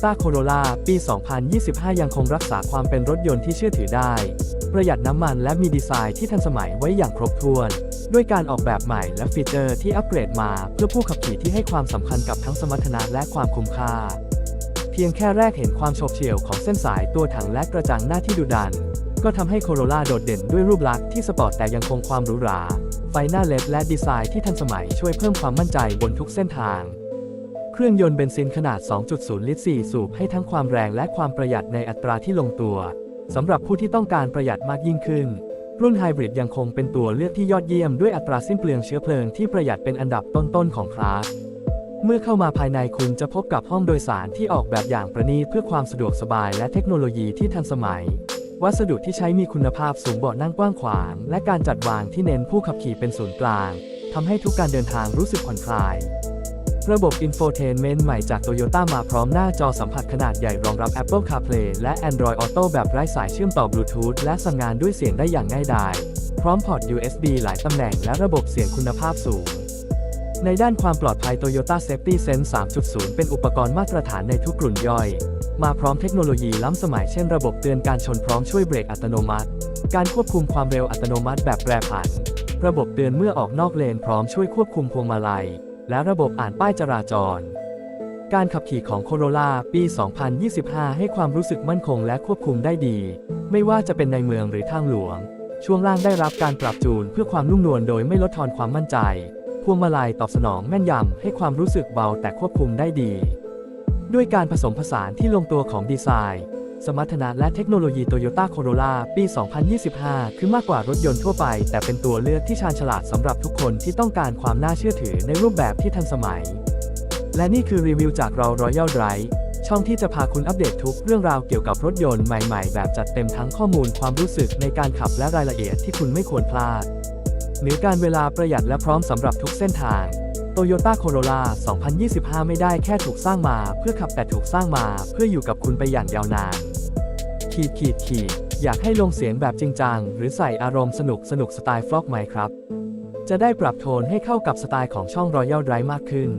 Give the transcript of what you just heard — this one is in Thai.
Toyota Corolla ปี 2025 ยังคงรักษาความเป็นรถยนต์ที่เชื่อถือได้ ประหยัดน้ำมันและมีดีไซน์ที่ทันสมัยไว้อย่างครบถ้วน ด้วยการออกแบบใหม่และฟีเจอร์ที่อัปเกรดมาเพื่อผู้ขับขี่ที่ให้ความสำคัญกับทั้งสมรรถนะและความคุ้มค่า เพียงแค่แรกเห็นความโฉบเฉี่ยวของเส้นสายตัวถังและกระจังหน้าที่ดุดัน ก็ทำให้โคโรล่าโดดเด่นด้วยรูปลักษณ์ที่สปอร์ตแต่ยังคงความหรูหรา ไฟหน้าเลดและดีไซน์ที่ทันสมัยช่วยเพิ่มความมั่นใจบนทุกเส้นทาง เครื่องยนต์เบนซินขนาด 2.0 ลิตร 4 สูบให้ทั้งความแรงและความประหยัดในอัตราที่ลงตัว สำหรับผู้ที่ต้องการประหยัดมากยิ่งขึ้น รุ่นไฮบริดยังคงเป็นตัวเลือกที่ยอดเยี่ยมด้วยอัตราสิ้นเปลืองเชื้อเพลิงที่ประหยัดเป็นอันดับต้นๆของคลาส เมื่อเข้ามาภายในคุณจะพบกับห้องโดยสารที่ออกแบบอย่างประณีตเพื่อความสะดวกสบายและเทคโนโลยีที่ทันสมัย วัสดุที่ใช้มีคุณภาพสูงเบาะนั่งกว้างขวาง และการจัดวางที่เน้นผู้ขับขี่เป็นศูนย์กลางทำให้ทุกการเดินทางรู้สึกผ่อนคลาย ระบบ Infotainment ใหม่จาก Toyota มาพร้อมหน้าจอสัมผัสขนาดใหญ่รองรับ Apple CarPlay และ Android Auto แบบไร้สายเชื่อมต่อ Bluetooth และสั่งงานด้วยเสียงได้อย่างง่ายดาย พร้อมพอร์ต USB หลายตำแหน่งและระบบเสียงคุณภาพสูง ในด้านความปลอดภัย Toyota Safety Sense 3.0 เป็นอุปกรณ์มาตรฐานในทุกกลุ่นย่อย มาพร้อมเทคโนโลยีล้ำสมัยเช่นระบบเตือนการชนพร้อมช่วยเบรกอัตโนมัติ การควบคุมความเร็วอัตโนมัติแบบแปรผัน ระบบเตือนเมื่อออกนอกเลนพร้อมช่วยควบคุมพวงมาลัย และระบบอ่านป้ายจราจร การขับขี่ของ Corolla ปี 2025 ให้ความรู้สึกมั่นคงและควบคุมได้ดี ไม่ว่าจะเป็นในเมืองหรือทางหลวง ช่วงล่างได้รับการปรับจูนเพื่อความนุ่มนวลโดยไม่ลดทอนความมั่นใจ พวงมาลัยตอบสนองแม่นยำให้ความรู้สึกเบาแต่ควบคุมได้ดี ด้วยการผสมผสานที่ลงตัวของดีไซน์ สมรรถนะและเทคโนโลยี Toyota Corolla ปี 2025 คือมากกว่ารถยนต์ทั่วไป แต่เป็นตัวเลือกที่ชาญฉลาดสำหรับทุกคนที่ต้องการความน่าเชื่อถือในรูปแบบที่ทันสมัย และนี่คือรีวิวจากเรา Royal Drive ช่องที่จะพาคุณอัปเดตทุกเรื่องราวเกี่ยวกับรถยนต์ใหม่ๆ แบบจัดเต็มทั้งข้อมูลความรู้สึกในการขับและรายละเอียดที่คุณไม่ควรพลาด หรือการเวลาประหยัดและพร้อมสำหรับทุกเส้นทาง Toyota Corolla 2025 ไม่ได้แค่ถูกสร้างมาเพื่อขับแต่ถูกสร้างมาเพื่ออยู่กับคุณไปอย่างยาวนาน ขีดขีดขีดอยากให้ลงเสียงแบบจริงจัง หรือใส่อารมณ์สนุกสนุกสไตล์ฟลอกไหมครับ จะได้ปรับโทนให้เข้ากับสไตล์ของช่อง Royal Drive มากขึ้น